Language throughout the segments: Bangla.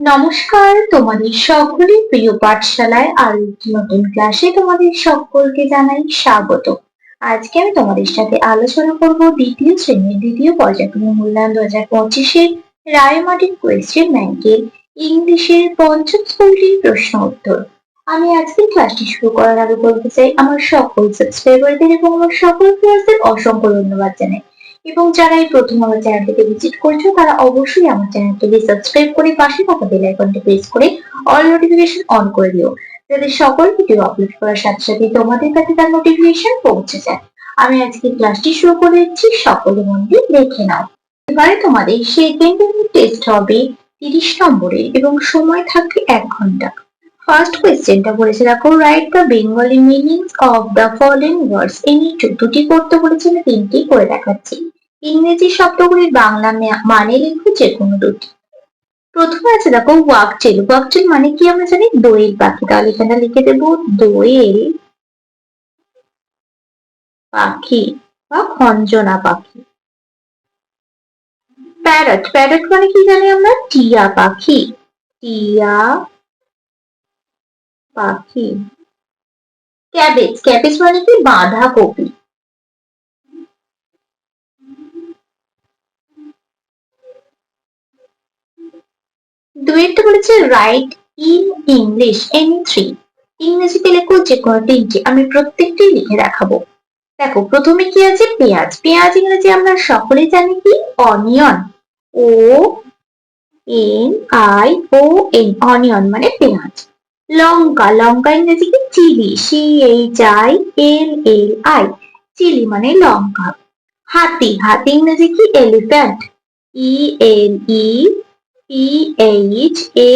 নমস্কার, তোমাদের সকলের প্রিয় পাঠশালায় আর একটি নতুন ক্লাসে তোমাদের সকলকে জানাই স্বাগত। আজকে আমি তোমাদের সাথে আলোচনা করব দ্বিতীয় শ্রেণির দ্বিতীয় পর্যায়ক্রম মূল্যায়ন দু হাজার পঁচিশের রায়মার্টিন কোয়েশ্চেন ব্যাংকের ইংলিশের পঞ্চম স্কুলটির প্রশ্ন উত্তর। আমি আজকের ক্লাসটি শুরু করার আগে বলতে চাই, আমার সকল সাবস্ক্রাইবারদের এবং আমার সকল ক্লাসের অসংখ্য ধন্যবাদ জানাই। এবং যারা এই প্রথম আমার চ্যানেলটিকে ভিজিট করছ, তারা অবশ্যই আমার চ্যানেলটিকে সাবস্ক্রাইব করে পাশে থাকা বেল আইকনটি প্রেস করে অল নোটিফিকেশন অন করে দিও, যাতে সকল ভিডিও আপলোড করার সাথে সাথে তোমাদের কাছে তার নোটিফিকেশন পৌঁছে যায়। আমি আজকে ক্লাসটি শুরু করে দিচ্ছি, সকলে মন দিয়ে দেখে নাও। এবারে তোমাদের সেকেন্ড ইউনিট টেস্ট হবে তিরিশ নম্বরের এবং সময় থাকবে এক ঘণ্টা। ফার্স্ট কোয়েশ্চেনটা বলেছে, দেখো write the Bengali meanings of the following words এই নিয়ে দুটি করতে বলেছে তিনটি করে দেখাচ্ছি। ইংরেজি শব্দগুলির বাংলা মানে লিখো যে কোনো দুটি। প্রথমে আছে দেখো ওয়াকচেল ওয়াকচেল মানে কি আমরা জানি? দোয়েল পাখি তাহলে এখানে লিখে দেবো দোয়েল পাখি বা খঞ্জনা পাখি। প্যারট প্যারট মানে কি জানি আমরা? টিয়া পাখি। টিয়া পাখি। ক্যাবেজ ক্যাবেজ মানে কি? বাঁধাকপি। দুয়েরটা বলেছে write in English any three ইংরেজিতে লেখো যে কোনো তিনটি আমি প্রত্যেকটি লিখে দেখাবো। দেখো, প্রথমে কি আছে? পেঁয়াজ। পেঁয়াজ ইংরেজি আমরা সকলে জানি কি? Onion O N I O N onion মানে পেঁয়াজ। লঙ্কা। লঙ্কা ইংরেজি কি? Chilli. C H I L L I chilli মানে লঙ্কা। হাতি। হাতি ইংরেজি কি? Elephant E L E P H A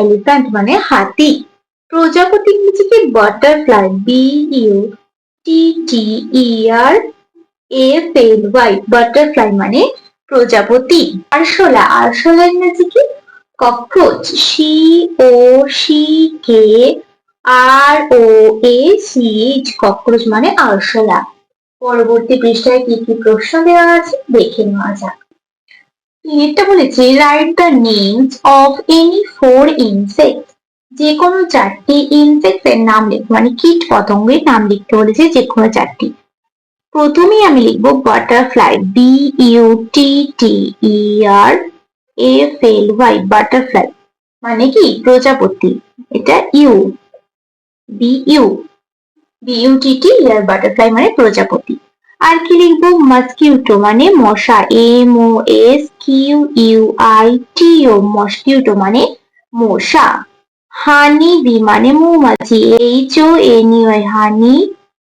elephant মানে হাতি। প্রজাপতি ইংরেজি কি butterfly B U T T E R F L Y butterfly মানে প্রজাপতি। আরশোলা আরশোলা ইংরেজি কি cockroach C O C K R O A C H cockroach মানে আরশোলা। পরবর্তী পৃষ্ঠায় কি কি প্রশ্ন দেওয়া আছে দেখে নেওয়া যাক। এটা বলেছে write the names of any four insect যে কোনো চারটি ইনসেক্টস এর নাম লিখ মানে কীট পতঙ্গের নাম লিখতে বলেছে যে কোনো চারটি। প্রথমেই আমি লিখব butterfly B U T T E R F L Y butterfly মানে কি? প্রজাপতি, এটা U B U B U T T E R butterfly মানে প্রজাপতি। আর কি লিখব? মসকিউটো মানে মশা। M O S Q U I T O mosquito মানে মশা। হানি বি মানে মৌমাছি। H O N U I honey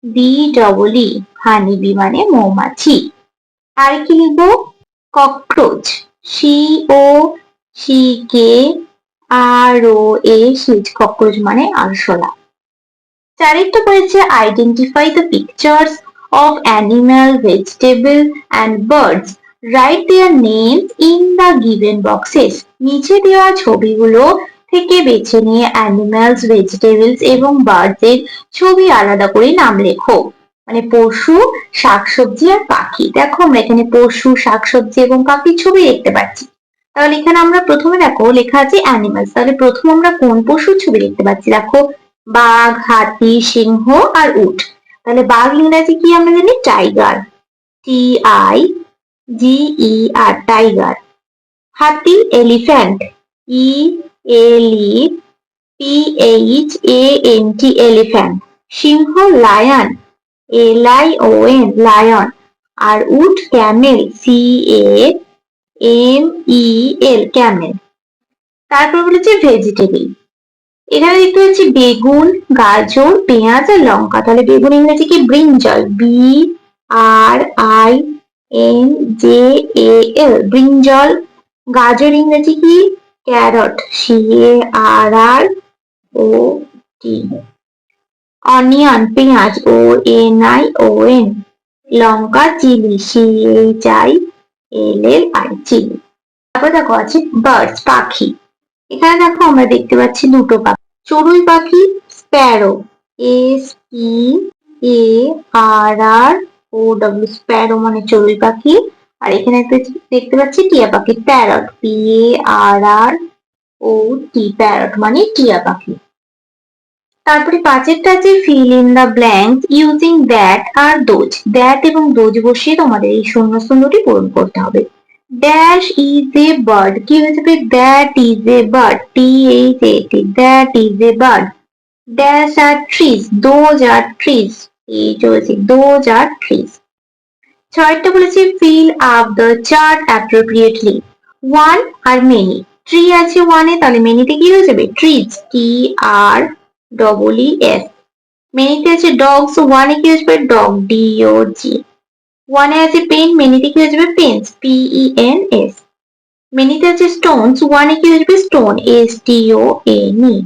B double E honey bee মানে মৌমাছি। আর কি লিখব? Cockroach C O C K R O A CH cockroach মানে আরশোলা। চারিটা করেছে identify the pictures of animal, vegetable and birds. Write their names in the given boxes. নিচে দেওয়া ছবিগুলো থেকে বেছে নিয়ে অ্যানিমালস ভেজিটেবলস এবং বার্ডস এর ছবি আলাদা করে নাম লেখো। মানে পশু শাকসবজি আর পাখি। দেখো আমরা এখানে পশু শাকসবজি এবং পাখির ছবি দেখতে পাচ্ছি। তাহলে এখানে আমরা প্রথমে দেখো লেখা আছে অ্যানিমালস তাহলে প্রথম আমরা কোন পশুর ছবি দেখতে পাচ্ছি? দেখো বাঘ হাতি সিংহ আর উট। তাহলে বাঘ ইংরাজি কি আমরা জানি? Tiger T I G E R tiger হাতি elephant E L P H A N T elephant Singh lion L I O N lion আর উট camel C A M E L camel তারপর বলেছে ভেজিটেবল এখানে দেখতে পাচ্ছি বেগুন, গাজর, পেঁয়াজ আর লঙ্কা। তাহলে বেগুন ইংরেজি কি? Brinjal B R I N J A L brinjal গাজর ইংরেজি কি? Carrot. C A R R O T onion, পেঁয়াজ। O N I O N Lanka, chilli. C H I L L I chilli. তারপর দেখো আছে বার্ডস পাখি। এখানে দেখো আমরা দেখতে পাচ্ছি দুটো পাখি। চড়ুই পাখি sparrow S P A R R O W sparrow মানে চড়ুই পাখি। আর এখানে দেখতে পাচ্ছি টিয়া পাখি parrot P A R R O T parrot মানে টিয়া পাখি। তারপরে পাঁচেরটা আছে fill in the blank using that R those that এবং দোজ বসিয়ে তোমাদের এই শূন্যস্থানটি পূরণ করতে হবে। ড্যাশ ইজ এ বার্ড কি হয়ে যাবে that is a bird T H A T that is a bird dash are trees those are trees এই চলেছে দোজ আর ট্রিজ ছয়টা বলেছে fill up the chart appropriately one R many tree আছে ওয়ানে তাহলে মেনিতে কি হয়ে যাবে? Trees T R double E S মেনিতে আছে ডগস ওয়ানে কি হয়ে যাবে? ডগ ডি ও জি ওয়ানে আছে পেন মেনিতে কি হয়ে যাবে pens P E N S মেনিতে আছে স্টোনস ওয়ানে কি হয়ে যাবে stone S T O N E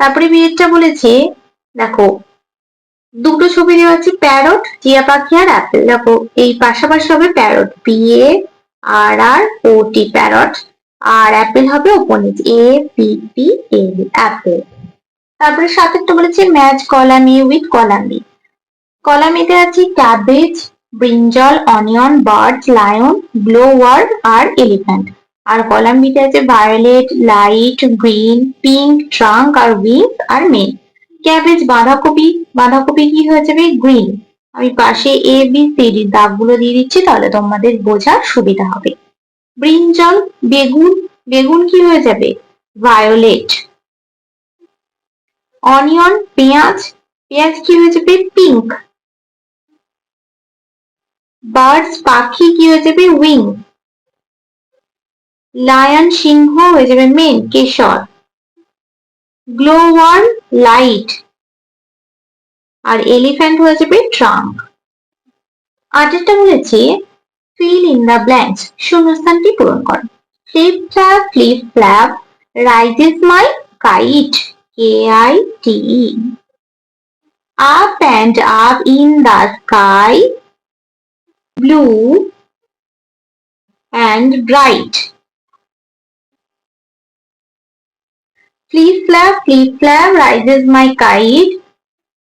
তারপরে বিয়েরটা বলেছে, দেখো, দুটো ছবি দেওয়া আছে, প্যারট, টিয়া পাখি আর অ্যাপেল। দেখো, এই পাশাপাশি হবে parrot P A R R O T parrot. R apple হবে ওপর A P P A apple. তারপরে সাতেরটা বলেছে, match column A with column. Column এতে আছে cabbage brinjal onion birds lion glow worm আর এলিফ্যান্ট আর কলাম বিতে আছে violet light green pink trunk আর উইংস আর মেন ক্যাবেজ বাঁধাকপি বাঁধাকপি কি হয়ে যাবে? গ্রিন আমি পাশে এ বি সি ডি দাগগুলো দিয়ে দিচ্ছি, তাহলে তোমাদের বোঝার সুবিধা হবে। ব্রিঞ্জল বেগুন বেগুন কি হয়ে যাবে? ভায়োলেট অনিয়ন পেঁয়াজ পেঁয়াজ কি হয়ে যাবে? পিঙ্ক বার্ডস পাখি কি হয়ে যাবে? উইং। লায়ন সিংহ হয়ে যাবে মেন, কেশর। Glow worm, light. আর এলিফ্যান্ট হয়ে যাবে ট্রাঙ্ক। আটেরটা বলেছে, ফিল ইন দ্য ব্ল্যাঙ্কস, শূন্যস্থানটি পূরণ কর। Flip flap flip flap rises my kite K I T up and up in the sky. Blue and bright. Flip flap, flip flap rises my kite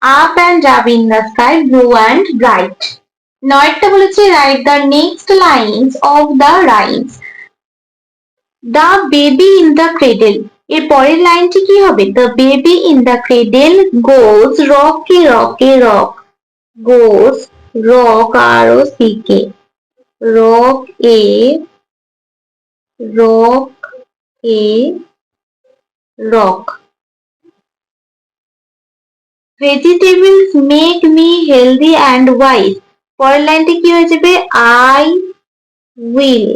up and up in the sky blue and bright. নয়টা বলেছে right the next lines of the rhymes the baby in the cradle এর পরের লাইনটি কি হবে the baby in the cradle goes rocka rocka rock goes Rock R O C K rock a rock a rock vegetables make me healthy and wise পরের লাইনটি কি হয়ে যাবে? আই উইল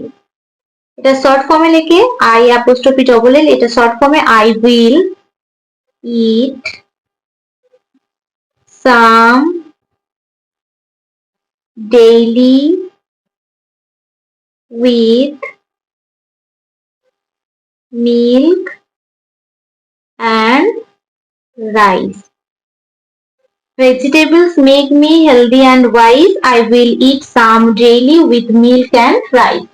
এটা শর্ট ফর্মে লেখে আই অ্যাপোস্ট্রফি ডবল এল এটা শর্ট ফর্মে I will eat some daily with milk and rice. Vegetables make me healthy and wise. I will eat some daily with milk and rice.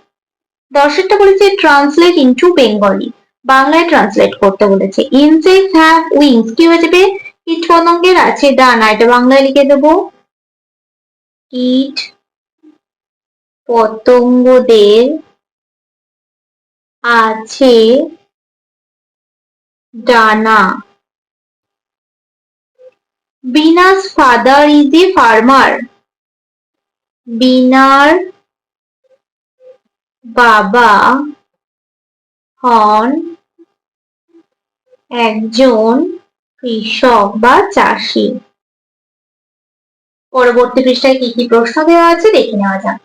দর্শকটা বলেছে ট্রান্সলেট ইনটু বেঙ্গলি বাংলায় ট্রান্সলেট করতে বলেছে ইনসেক্টস হ্যাভ উইংস কি হয়ে যাবে কীট পতঙ্গের আছে ডানা এটা বাংলায় লিখে দেব কীট পতঙ্গদের আছে ডানা। Bina's father is a farmer. বিনার বাবা হন একজন কৃষক বা চাষি। পরবর্তী পৃষ্ঠায় কি কি প্রশ্ন দেওয়া আছে দেখে নেওয়া যাক।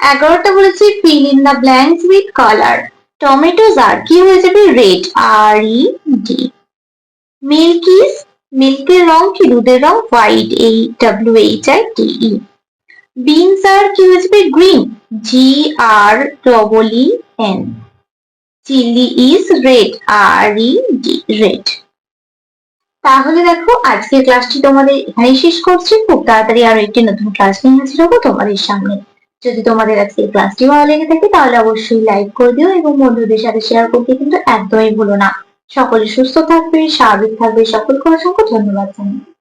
এগারোটা বলেছে fill in the blanks with colour tomatoes are কি হয়ে যাবে? Red R E D milk is মিল্কের রং কি? দুধের রং হোয়াইট এই W H I T E beans are কি হয়ে যাবে? Green G R double E N chilli is red R E D red তাহলে দেখো, আজকের ক্লাসটি তোমাদের এখানেই শেষ করছি। খুব তাড়াতাড়ি আরও একটি নতুন ক্লাস নিয়ে হাজির হব তোমাদের সামনে। যদি তোমাদের আজকে ক্লাসটি ভালো লেগে থাকে, তাহলে অবশ্যই লাইক করে দিও এবং বন্ধুদের সাথে শেয়ার করতে কিন্তু একদমই ভুলো না। সকলে সুস্থ থাকবে স্বাভাবিক থাকবে সকলকে অসংখ্য ধন্যবাদ জানাই।